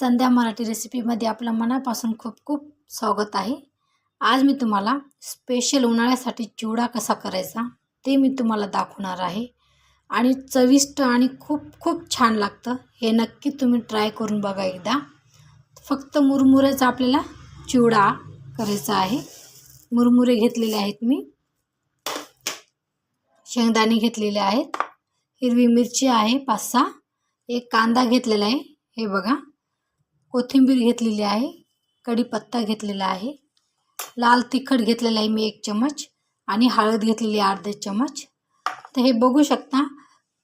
संध्या मराठी रेसिपीमध्ये आपलं मनापासून खूप खूप स्वागत आहे. आज मी तुम्हाला स्पेशल उन्हाळ्यासाठी चिवडा कसा करायचा ते मी तुम्हाला दाखवणार आहे. आणि चविष्ट आणि खूप खूप छान लागतं. हे नक्की तुम्ही ट्राय करून बघा एकदा. फक्त मुरमुरेचा आपल्याला चिवडा करायचा आहे. मुरमुरे घेतलेले आहेत मी. शेंगदाणे घेतलेले आहेत. हिरवी मिरची आहे पाच सहा. एक कांदा घेतलेला आहे. हे बघा. कोथिंबीर घेतलेली आहे कढीपत्ता घेतलेला आहे लाल तिखट घेतलेलं आहे मी एक चमच आणि हळद घेतलेली आहे अर्धे चमच तर हे बघू शकता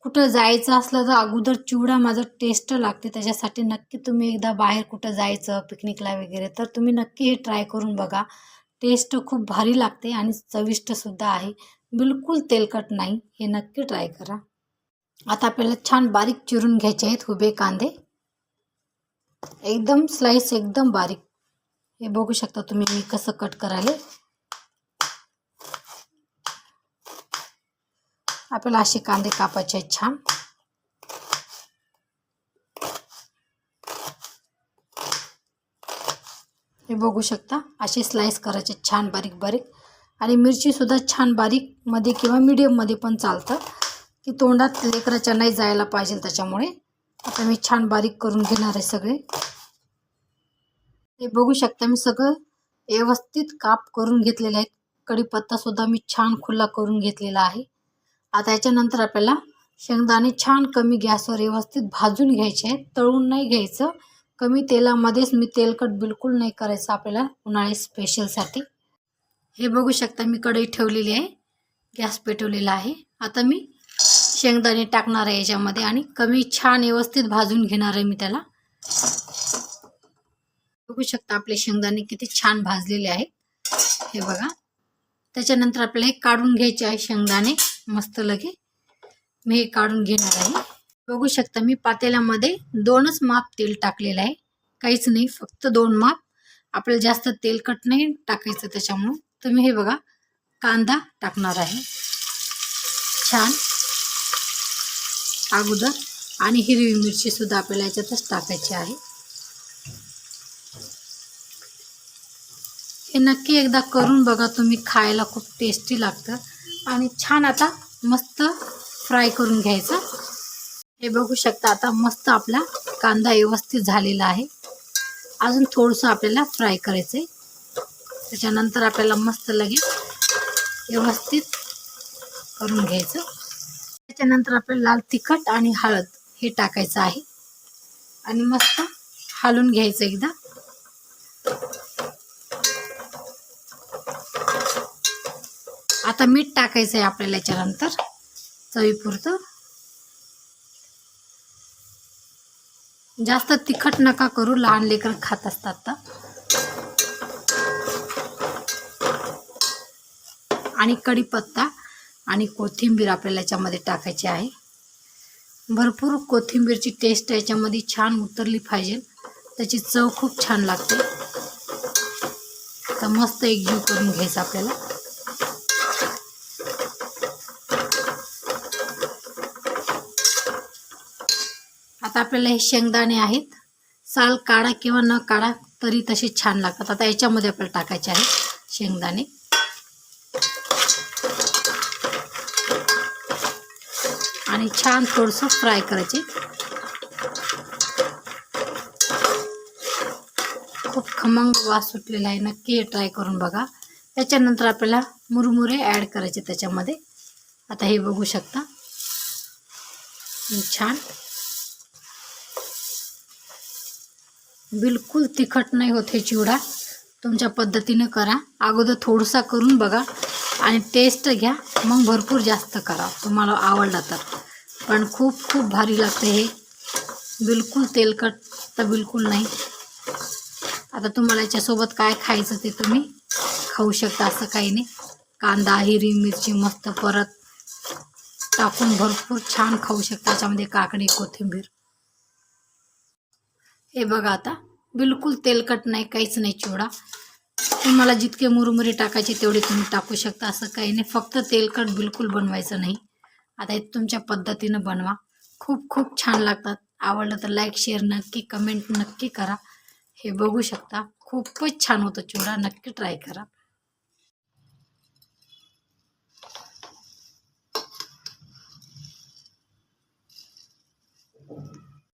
कुठं जायचं असलं तर अगोदर चिवडा माझं टेस्ट लागते त्याच्यासाठी नक्की तुम्ही एकदा बाहेर कुठं जायचं पिकनिकला वगैरे तर तुम्ही नक्की हे ट्राय करून बघा. टेस्ट खूप भारी लागते आणि चविष्टसुद्धा आहे. बिलकुल तेलकट नाही हे नक्की ट्राय करा. आता आपल्याला छान बारीक चिरून घ्यायचे आहेत उभे कांदे. एकदम स्लाइस एकदम बारीक. हे बघू शकता तुम्ही मी कसं कट करायले. आपल्याला असे कांदे कापायचे आहेत छान. हे बघू शकता असे स्लाइस करायचे छान बारीक बारीक. आणि मिरचीसुद्धा छान बारीकमध्ये किंवा मीडियममध्ये पण चालतं. की तोंडात लेकराच्या नाही जायला पाहिजे त्याच्यामुळे. आता मी छान बारीक करून घेणार आहे सगळे. हे बघू शकता मी सगळं व्यवस्थित काप करून घेतलेले आहेत कढीपत्तासुद्धा मी छान खुला करून घेतलेला आहे. आता याच्यानंतर आपल्याला शेंगदाणे छान कमी गॅसवर व्यवस्थित भाजून घ्यायचे आहेत. तळून नाही घ्यायचं. कमी तेलामध्येच मी तेलकट बिलकुल नाही करायचं आपल्याला उन्हाळी स्पेशलसाठी हे बघू शकता मी कढई ठेवलेली आहे. गॅस पेटवलेला आहे. आता मी शेंगदाणे टाकणार आहे याच्यामध्ये आणि कमी छान व्यवस्थित भाजून घेणार आहे मी त्याला. बघू शकता आपले शेंगदाणे किती छान भाजलेले आहेत. हे बघा. त्याच्यानंतर आपल्याला हे काढून घ्यायचे आहे शेंगदाणे. मस्त लगे. मी हे काढून घेणार आहे. बघू शकता मी पातेल्यामध्ये दोनच माप तेल टाकलेलं आहे. काहीच नाही फक्त दोन माप. आपल्याला जास्त तेलकट नाही टाकायचं त्याच्यामुळं. तुम्ही हे बघा कांदा टाकणार आहे. छान. अगोदर आणि हिरवी मिरचीसुद्धा आपल्याला याच्यातच टाकायची आहे. हे नक्की एकदा करून बघा तुम्ही खायला खूप टेस्टी लागतं. आणि छान आता मस्त फ्राय करून घ्यायचं. हे बघू शकता आता मस्त आपला कांदा व्यवस्थित झालेला आहे. अजून थोडंसं आपल्याला फ्राय करायचं आहे त्याच्यानंतर आपल्याला मस्त लगेच व्यवस्थित करून घ्यायचं. त्याच्यानंतर आपल्याला लाल तिखट आणि हळद हे टाकायचं आहे. आणि मस्त हालून घ्यायचं एकदा. आता मीठ टाकायचं आहे आपल्याला याच्यानंतर. चवीपुरतं. जास्त तिखट नका करू लहान लेकर खात असतात तर. आणि कढीपत्ता. आणि कोथिंबीर आपल्याला याच्यामध्ये टाकायची आहे. भरपूर कोथिंबीरची टेस्ट याच्यामध्ये छान उतरली पाहिजे. त्याची चव खूप छान लागते. तर मस्त एकजीव करून घ्यायचं आपल्याला. आता आपल्याला हे शेंगदाणे आहेत. साल काढा किंवा न काढा तरी तसे छान लागतात. आता याच्यामध्ये आपल्याला टाकायचे आहे शेंगदाणे. आणि छान थोडंसं फ्राय करायचे. खूप खमंग वास सुटलेला आहे. नक्की ट्राय करून बघा. त्याच्यानंतर आपल्याला मुरमुरे ॲड करायचे त्याच्यामध्ये. आता हे बघू शकता. छान. बिलकुल तिखट नाही होत हे चिवडा. तुमच्या पद्धतीनं करा. अगोदर थोडंसा करून बघा. आणि टेस्ट घ्या. मग भरपूर जास्त करा. तुम्हाला आवडला तर. पण खूप खूप भारी लागते हे. बिलकुल तेलकट तर बिलकुल नाही. आता तुम्हाला याच्यासोबत काय खायचं ते तुम्ही खाऊ शकता असं काही नाही. कांदा हिरवी मिरची मस्त परत टाकून भरपूर छान खाऊ शकता. याच्यामध्ये काकडी कोथिंबीर. हे बघा आता बिलकुल तेलकट नाही काहीच नाही चिवडा. तुम्हाला जितके मुरमुरे टाकायचे तेवढे तुम्ही टाकू शकता असं काही नाही. फक्त तेलकट बिलकुल बनवायचं नाही. आता हे तुमच्या पद्धतीनं बनवा. खूप खूप छान लागतात. आवडलं तर लाईक शेअर नक्की कमेंट नक्की करा. हे बघू शकता. खूपच छान होतं चिवडा नक्की ट्राय करा.